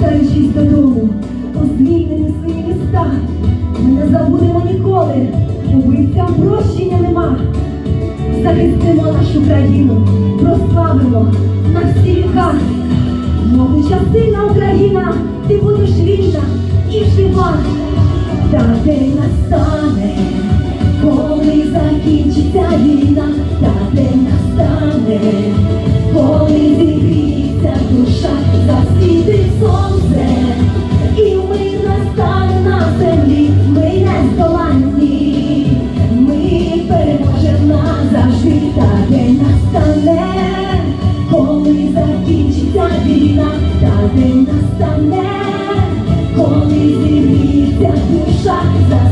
повертаючись додому, позвільнені свої міста. Ми не забудемо ніколи, убивцям прощення нема. Захистимо нашу країну, прославимо на всі віка. Могуча частина Україна, ти будеш вільна і жива. Та день настане, коли закінчиться війна, та день настане, коли зігріться душа, засвітить сон. День настане, коли зірвіться душа за